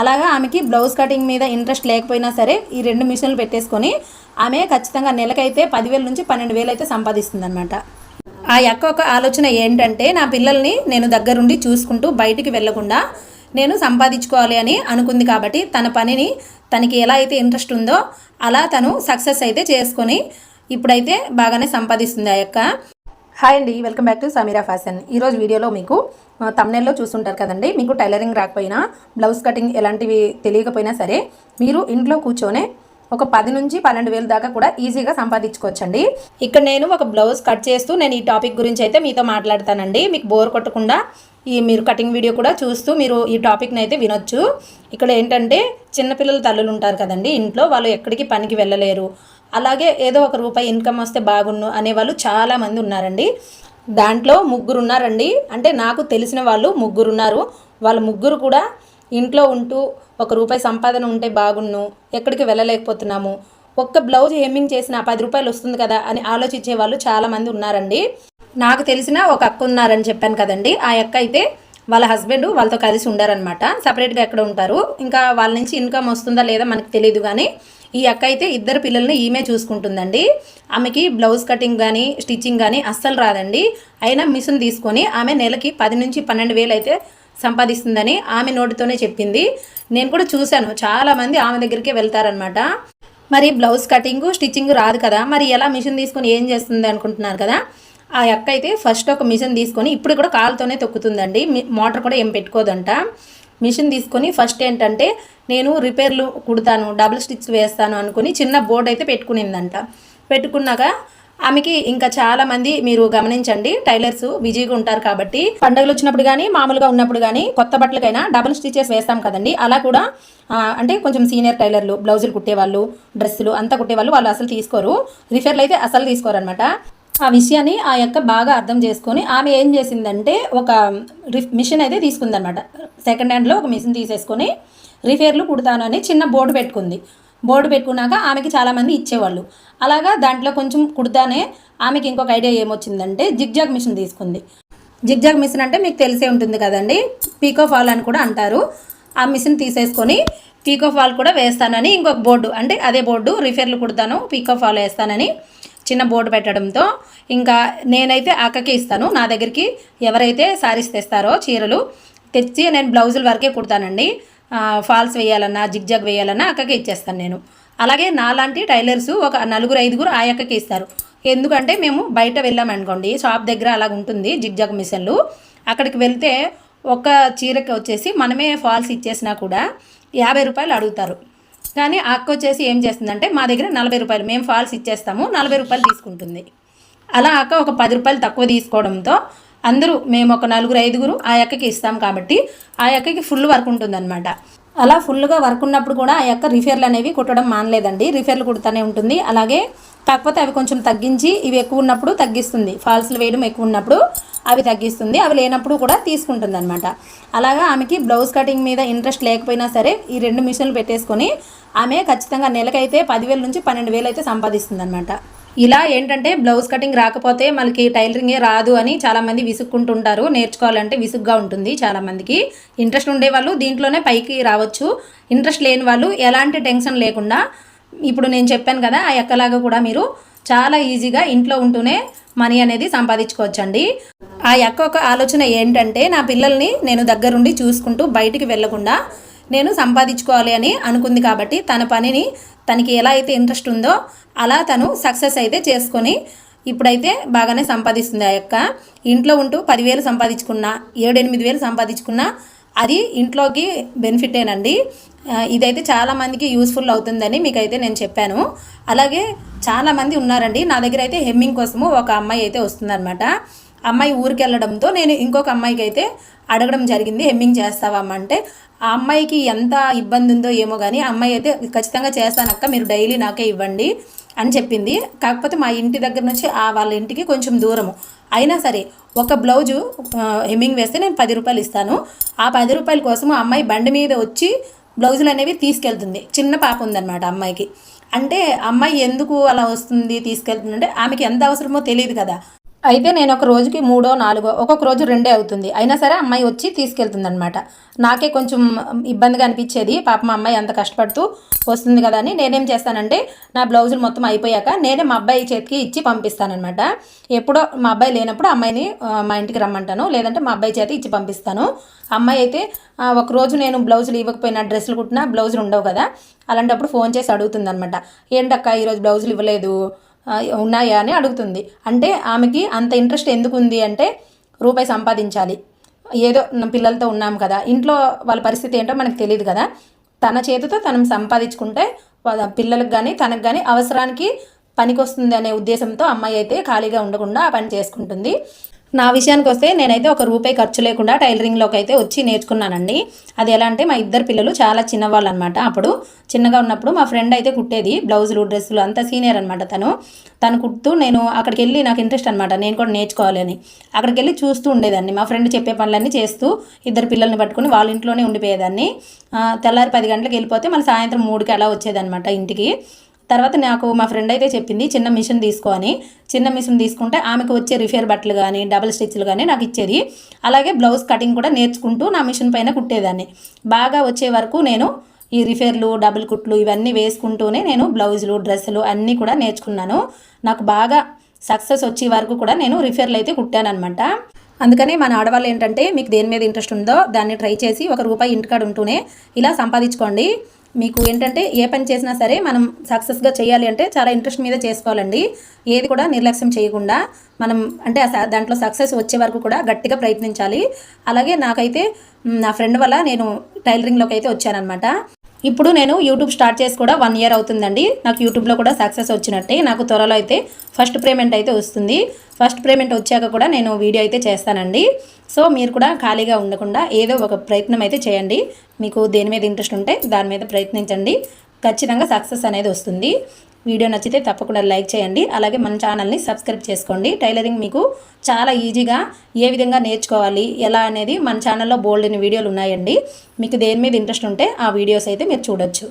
అలాగా ఆమెకి blouse cutting మీద ఇంట్రెస్ట్ లేకపోయినా సరే ఈ రెండు మిషన్లు పెట్టేసుకొని ఆమె ఖచ్చితంగా నెలకైతే పదివేల నుంచి పన్నెండు వేలు అయితే సంపాదిస్తుంది అనమాట ఆ యొక్క ఒక ఆలోచన ఏంటంటే నా పిల్లల్ని నేను దగ్గరుండి చూసుకుంటూ బయటికి వెళ్ళకుండా నేను సంపాదించుకోవాలి అని అనుకుంది కాబట్టి తన పనిని తనకి ఎలా అయితే ఇంట్రెస్ట్ ఉందో అలా తను సక్సెస్ అయితే చేసుకొని ఇప్పుడైతే బాగానే సంపాదిస్తుంది ఆ యొక్క హాయ్ అండి welcome back to Sameera fashion ఈరోజు వీడియోలో మీకు తమ్నెల్లో చూస్తుంటారు కదండి మీకు టైలరింగ్ రాకపోయినా బ్లౌజ్ కటింగ్ ఎలాంటివి తెలియకపోయినా సరే మీరు ఇంట్లో కూర్చొనే ఒక పది నుంచి పన్నెండు వేలు దాకా కూడా ఈజీగా సంపాదించుకోవచ్చండి. ఇక్కడ నేను ఒక బ్లౌజ్ కట్ చేస్తూ నేను ఈ టాపిక్ గురించి అయితే మీతో మాట్లాడతానండి. మీకు బోర్ కొట్టకుండా ఈ మీరు కటింగ్ వీడియో కూడా చూస్తూ మీరు ఈ టాపిక్ని అయితే వినొచ్చు. ఇక్కడ ఏంటంటే చిన్నపిల్లల తల్లులు ఉంటారు కదండి ఇంట్లో వాళ్ళు ఎక్కడికి పనికి వెళ్ళలేరు. అలాగే ఏదో ఒక రూపాయి ఇన్కమ్ వస్తే బాగుండు అనేవాళ్ళు చాలామంది ఉన్నారండి. దాంట్లో ముగ్గురు ఉన్నారండి అంటే నాకు తెలిసిన వాళ్ళు ముగ్గురు ఉన్నారు వాళ్ళ ముగ్గురు కూడా ఇంట్లో ఉంటూ ఒక రూపాయి సంపాదన ఉంటే బాగున్ను ఎక్కడికి వెళ్ళలేకపోతున్నాము. ఒక్క బ్లౌజ్ హెమ్మింగ్ చేసిన పది రూపాయలు వస్తుంది కదా అని ఆలోచించే వాళ్ళు చాలామంది ఉన్నారండి. నాకు తెలిసిన ఒక అక్క ఉన్నారని చెప్పాను కదండి. ఆ అక్క అయితే వాళ్ళ హస్బెండ్ వాళ్ళతో కలిసి ఉండారనమాట సపరేట్గా ఎక్కడ ఉంటారు? ఇంకా వాళ్ళ నుంచి ఇన్కమ్ వస్తుందా లేదా మనకు తెలియదు కానీ ఈ అక్క అయితే ఇద్దరు పిల్లల్ని ఈమె చూసుకుంటుందండి. ఆమెకి బ్లౌజ్ కటింగ్ కానీ స్టిచ్చింగ్ కానీ అస్సలు రాదండి. అయినా మిషన్ తీసుకొని ఆమె నెలకి పది నుంచి పన్నెండు వేలు అయితే సంపాదిస్తుందని ఆమె నోటితోనే చెప్పింది. నేను కూడా చూశాను. చాలామంది ఆమె దగ్గరికే వెళ్తారనమాట మరి బ్లౌజ్ కటింగ్ స్టిచ్చింగ్ రాదు కదా. మరి ఎలా మిషన్ తీసుకొని ఏం చేస్తుంది అనుకుంటున్నారు కదా? ఆ అక్క అయితే ఫస్ట్ ఒక మిషన్ తీసుకొని ఇప్పుడు కూడా కాలుతోనే తొక్కుతుందండి. మోటార్ కూడా ఏం పెట్టుకోదంట. మిషన్ తీసుకొని ఫస్ట్ ఏంటంటే నేను రిపేర్లు కుడతాను డబుల్ స్టిచ్ వేస్తాను అనుకుని చిన్న బోర్డు అయితే పెట్టుకునిందంట. పెట్టుకున్నాక ఆమెకి ఇంకా చాలా మంది మీరు గమనించండి టైలర్స్ బిజీగా ఉంటారు కాబట్టి పండుగలు వచ్చినప్పుడు కానీ మామూలుగా ఉన్నప్పుడు కానీ కొత్త బట్టలకైనా డబుల్ స్టిచెస్ వేస్తాం కదండి. అలా కూడా అంటే కొంచెం సీనియర్ టైలర్లు బ్లౌజులు కుట్టేవాళ్ళు డ్రెస్సులు అంతా కుట్టేవాళ్ళు వాళ్ళు అసలు తీసుకోరు. రిఫేర్లు అయితే అసలు తీసుకోరు అనమాట ఆ విషయాన్ని ఆ యొక్క బాగా అర్థం చేసుకొని ఆమె ఏం చేసిందంటే ఒక రిఫ్ మిషన్ అయితే తీసుకుందనమాట సెకండ్ హ్యాండ్లో ఒక మిషన్ తీసేసుకొని రిఫేర్లు కుడతానని చిన్న బోర్డు పెట్టుకుంది. బోర్డు పెట్టుకున్నాక ఆమెకి చాలామంది ఇచ్చేవాళ్ళు. అలాగా దాంట్లో కొంచెం కుడతానే ఆమెకి ఇంకొక ఐడియా ఏమొచ్చిందంటే జిగ్జాగ్ మిషన్ తీసుకుంది. జిగ్జాగ్ మిషన్ అంటే మీకు తెలిసే ఉంటుంది కదండి పీకో ఫాల్ అని కూడా అంటారు. ఆ మిషన్ తీసేసుకొని పీకో ఫాల్ కూడా వేస్తానని ఇంకొక బోర్డు అంటే అదే బోర్డు రిఫేర్లు కుడతాను పీకో ఫాల్ వేస్తానని చిన్న బోర్డు పెట్టడంతో ఇంకా నేనైతే అక్కకి ఇస్తాను. నా దగ్గరికి ఎవరైతే శారీస్ తెస్తారో చీరలు తెచ్చి నేను బ్లౌజుల వరకే కుడతానండి. ఫాల్స్ వేయాలన్నా జిగ్జాగ్ వేయాలన్నా అక్కకి ఇచ్చేస్తాను నేను. అలాగే నాలాంటి టైలర్స్ ఒక నలుగురు ఐదుగురు ఆ అక్కకి ఇస్తారు. ఎందుకంటే మేము బయట వెళ్ళామనుకోండి షాప్ దగ్గర అలాగ ఉంటుంది జిగ్జాగ్ మిషన్లు. అక్కడికి వెళ్తే ఒక చీరకి వచ్చేసి మనమే ఫాల్స్ ఇచ్చేసినా కూడా యాభై రూపాయలు అడుగుతారు. కానీ ఆ అక్క వచ్చేసి ఏం చేస్తుందంటే మా దగ్గర నలభై రూపాయలు మేము ఫాల్స్ ఇచ్చేస్తాము నలభై రూపాయలు తీసుకుంటుంది. అలా అక్క ఒక పది రూపాయలు తక్కువ తీసుకోవడంతో అందరూ మేము ఒక నలుగురు ఐదుగురు ఆ అక్కకి ఇస్తాం కాబట్టి ఆ అక్కకి ఫుల్ వర్క్ ఉంటుందన్నమాట. అలా ఫుల్గా వర్క్ ఉన్నప్పుడు కూడా ఆ యొక్క రిఫేర్లు అనేవి కుట్టడం మానలేదండి. రిఫేర్లు కుడుతూనే ఉంటుంది. అలాగే కాకపోతే అవి కొంచెం తగ్గించి ఇవి ఎక్కువ ఉన్నప్పుడు తగ్గిస్తుంది. ఫాల్స్లు వేయడం ఎక్కువ ఉన్నప్పుడు అవి తగ్గిస్తుంది. అవి లేనప్పుడు కూడా తీసుకుంటుంది అనమాట అలాగా ఆమెకి బ్లౌజ్ కటింగ్ మీద ఇంట్రెస్ట్ లేకపోయినా సరే ఈ రెండు మిషన్లు పెట్టేసుకొని ఆమె ఖచ్చితంగా నెలకైతే పదివేల నుంచి పన్నెండు వేలు అయితే సంపాదిస్తుంది అనమాట ఇలా ఏంటంటే బ్లౌజ్ కటింగ్ రాకపోతే మనకి టైలరింగే రాదు అని చాలామంది విసుక్కుంటుంటారు. నేర్చుకోవాలంటే విసుగ్గా ఉంటుంది చాలామందికి. ఇంట్రెస్ట్ ఉండేవాళ్ళు దీంట్లోనే పైకి రావచ్చు. ఇంట్రెస్ట్ లేని వాళ్ళు ఎలాంటి టెన్షన్ లేకుండా ఇప్పుడు నేను చెప్పాను కదా ఆ ఎక్కలాగా కూడా మీరు చాలా ఈజీగా ఇంట్లో ఉంటూనే మనీ అనేది సంపాదించుకోవచ్చండి. ఆ యొక్క ఒక ఆలోచన ఏంటంటే నా పిల్లల్ని నేను దగ్గరుండి చూసుకుంటూ బయటికి వెళ్ళకుండా నేను సంపాదించుకోవాలి అని అనుకుంది కాబట్టి తన పనిని తనకి ఎలా అయితే ఇంట్రెస్ట్ ఉందో అలా తను సక్సెస్ అయితే చేసుకొని ఇప్పుడైతే బాగానే సంపాదిస్తుంది ఆ యొక్క. ఇంట్లో ఉంటూ పదివేలు సంపాదించుకున్నా ఏడెనిమిది వేలు సంపాదించుకున్నా అది ఇంట్లోకి బెనిఫిటేనండి ఇదైతే చాలామందికి యూస్ఫుల్ అవుతుందని మీకైతే నేను చెప్పాను. అలాగే చాలామంది ఉన్నారండి. నా దగ్గర అయితే హెమ్మింగ్ కోసము ఒక అమ్మాయి అయితే వస్తుందన్నమాట. అమ్మాయి ఊరికి వెళ్ళడంతో నేను ఇంకొక అమ్మాయికి అయితే అడగడం జరిగింది హెమ్మింగ్ చేస్తావమ్మా అంటే. ఆ అమ్మాయికి ఎంత ఇబ్బంది ఉందో ఏమో కానీ ఆ అమ్మాయి అయితే ఖచ్చితంగా చేస్తానక్క మీరు డైలీ నాకే ఇవ్వండి అని చెప్పింది. కాకపోతే మా ఇంటి దగ్గర నుంచి ఆ వాళ్ళ ఇంటికి కొంచెం దూరము. అయినా సరే ఒక బ్లౌజు హెమ్మింగ్ వేస్తే నేను పది రూపాయలు ఇస్తాను. ఆ పది రూపాయల కోసం ఆ అమ్మాయి బండి మీద వచ్చి బ్లౌజులు అనేవి తీసుకెళ్తుంది. చిన్న పాప ఉందన్నమాట అమ్మాయికి. అంటే అమ్మాయి ఎందుకు అలా వస్తుంది తీసుకెళ్తుంది అంటే ఆమెకి ఎంత అవసరమో తెలియదు కదా. అయితే నేను ఒక రోజుకి మూడో నాలుగో ఒక్కొక్క రోజు రెండే అవుతుంది. అయినా సరే అమ్మాయి వచ్చి తీసుకెళ్తుందనమాట నాకే కొంచెం ఇబ్బందిగా అనిపించేది. పాప మా అమ్మాయి అంత కష్టపడుతూ వస్తుంది కదా అని నేనేం చేస్తానంటే నా బ్లౌజులు మొత్తం అయిపోయాక నేనే మా అబ్బాయి చేతికి ఇచ్చి పంపిస్తానమాట ఎప్పుడో మా అబ్బాయి లేనప్పుడు అమ్మాయిని మా ఇంటికి రమ్మంటాను. లేదంటే మా అబ్బాయి చేతి ఇచ్చి పంపిస్తాను. అమ్మాయి అయితే ఒకరోజు ఒక రోజు నేను బ్లౌజులు ఇవ్వకపోయినా డ్రెస్సులు కుట్టినా బ్లౌజులు ఉండవు కదా. అలాంటప్పుడు ఫోన్ చేసి అడుగుతుంది అనమాట ఏంటక్క ఈరోజు బ్లౌజులు ఇవ్వలేదు? ఉన్నాయా అని అడుగుతుంది. అంటే ఆమెకి అంత ఇంట్రెస్ట్ ఎందుకు ఉంది అంటే రూపాయి సంపాదించాలి. ఏదో పిల్లలతో ఉన్నాం కదా. ఇంట్లో వాళ్ళ పరిస్థితి ఏంటో మనకు తెలియదు కదా. తన చేతితో తను సంపాదించుకుంటే వాళ్ళ పిల్లలకు కానీ తనకు కానీ అవసరానికి పనికొస్తుంది అనే ఉద్దేశంతో అమ్మాయి అయితే ఖాళీగా ఉండకుండా ఆ పని చేసుకుంటుంది. నా విషయానికి వస్తే నేనైతే ఒక రూపాయి ఖర్చు లేకుండా టైలరింగ్లోకి అయితే వచ్చి నేర్చుకున్నానండి. అది ఎలా అంటే మా ఇద్దరు పిల్లలు చాలా చిన్నవాళ్ళు అనమాట అప్పుడు చిన్నగా ఉన్నప్పుడు మా ఫ్రెండ్ అయితే కుట్టేది బ్లౌజులు డ్రెస్సులు అంతా సీనియర్ అనమాట తను. తను కుడుతూ నేను అక్కడికి వెళ్ళి నాకు ఇంట్రెస్ట్ అనమాట నేను కూడా నేర్చుకోవాలి అని. అక్కడికి వెళ్ళి చూస్తూ ఉండేదాన్ని. మా ఫ్రెండ్ చెప్పే పనులన్నీ చేస్తూ ఇద్దరు పిల్లల్ని పట్టుకుని వాళ్ళ ఇంట్లోనే ఉండిపోయేదాన్ని. తెల్లారి పది గంటలకు వెళ్ళిపోతే మళ్ళీ సాయంత్రం మూడుకి అలా వచ్చేదనమాట ఇంటికి. తర్వాత నాకు మా ఫ్రెండ్ అయితే చెప్పింది చిన్న మిషన్ తీసుకో అని. చిన్న మిషన్ తీసుకుంటే ఆమెకు వచ్చే రిఫేర్ బట్టలు కానీ డబుల్ స్టిచ్లు కానీ నాకు ఇచ్చేది. అలాగే బ్లౌజ్ కటింగ్ కూడా నేర్చుకుంటూ నా మిషన్ పైన కుట్టేదాన్ని. బాగా వచ్చే వరకు నేను ఈ రిఫేర్లు డబుల్ కుట్లు ఇవన్నీ వేసుకుంటూనే నేను బ్లౌజులు డ్రెస్సులు అన్నీ కూడా నేర్చుకున్నాను. నాకు బాగా సక్సెస్ వచ్చే వరకు కూడా నేను రిఫేర్లు అయితే కుట్టానమాట అందుకనే మన ఆడవాళ్ళు ఏంటంటే మీకు దేని మీద ఇంట్రెస్ట్ ఉందో దాన్ని ట్రై చేసి ఒక రూపాయి ఇంటికాడ ఉంటూనే ఇలా సంపాదించుకోండి. మీకు ఏంటంటే ఏ పని చేసినా సరే మనం సక్సెస్గా చేయాలి అంటే చాలా ఇంట్రెస్ట్ మీద చేసుకోవాలండి. ఏది కూడా నిర్లక్ష్యం చేయకుండా మనం అంటే దాంట్లో సక్సెస్ వచ్చే వరకు కూడా గట్టిగా ప్రయత్నించాలి. అలాగే నాకైతే నా ఫ్రెండ్ వల్ల నేను టైలరింగ్లోకి అయితే వచ్చానమాట ఇప్పుడు నేను యూట్యూబ్ స్టార్ట్ చేసి కూడా వన్ ఇయర్ అవుతుందండి. నాకు యూట్యూబ్లో కూడా సక్సెస్ వచ్చినట్టే. నాకు త్వరలో అయితే ఫస్ట్ పేమెంట్ అయితే వస్తుంది. ఫస్ట్ పేమెంట్ వచ్చాక కూడా నేను వీడియో అయితే చేస్తానండి. సో మీరు కూడా ఖాళీగా ఉండకుండా ఏదో ఒక ప్రయత్నం అయితే చేయండి. మీకు దేని మీద ఇంట్రెస్ట్ ఉంటే దాని మీద ప్రయత్నించండి. ఖచ్చితంగా సక్సెస్ అనేది వస్తుంది. వీడియో నచ్చితే తప్పకుండా లైక్ చేయండి. అలాగే మన ఛానల్ని సబ్స్క్రైబ్ చేసుకోండి. టైలరింగ్ మీకు చాలా ఈజీగా ఏ విధంగా నేర్చుకోవాలి ఎలా అనేది మన ఛానల్లో బోల్డ్ వీడియోలు ఉన్నాయండి. మీకు దేని మీద ఇంట్రెస్ట్ ఉంటే ఆ వీడియోస్ అయితే మీరు చూడొచ్చు.